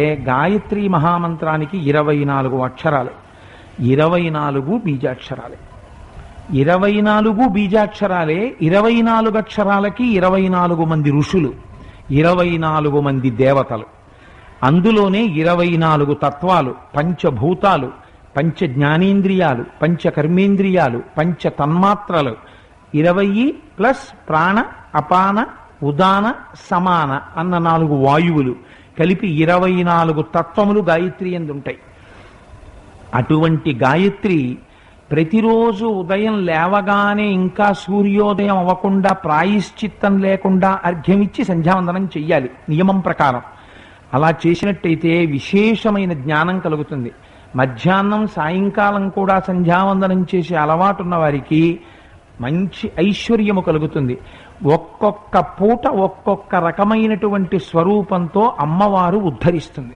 గాయత్రి మహామంత్రానికి ఇరవై నాలుగు అక్షరాలు. ఇరవై నాలుగు బీజాక్షరాలే. ఇరవై నాలుగు బీజాక్షరాలే ఇరవై నాలుగు అక్షరాలకి ఇరవై నాలుగు మంది ఋషులు ఇరవై నాలుగు మంది దేవతలు. అందులోనే ఇరవై నాలుగు తత్వాలు పంచభూతాలు పంచ జ్ఞానేంద్రియాలు పంచ కర్మేంద్రియాలు పంచ తన్మాత్రలు ఇరవై ప్లస్ ప్రాణ అపాన ఉదాన సమాన అన్న నాలుగు వాయువులు. కలిపి ఇరవై నాలుగు తత్వములు గాయత్రి ఉంటాయి అటువంటి గాయత్రి ప్రతిరోజు ఉదయం లేవగానే ఇంకా సూర్యోదయం అవ్వకుండా ప్రాయశ్చిత్తం లేకుండా అర్ఘ్యమిచ్చి సంధ్యావందనం చెయ్యాలి నియమం ప్రకారం. అలా చేసినట్టయితే విశేషమైన జ్ఞానం కలుగుతుంది. మధ్యాహ్నం సాయంకాలం కూడా సంధ్యావందనం చేసే అలవాటున్న వారికి మంచి ఐశ్వర్యము కలుగుతుంది. ఒక్కొక్క పూట ఒక్కొక్క రకమైనటువంటి స్వరూపంతో అమ్మవారు ఉద్ధరిస్తుంది.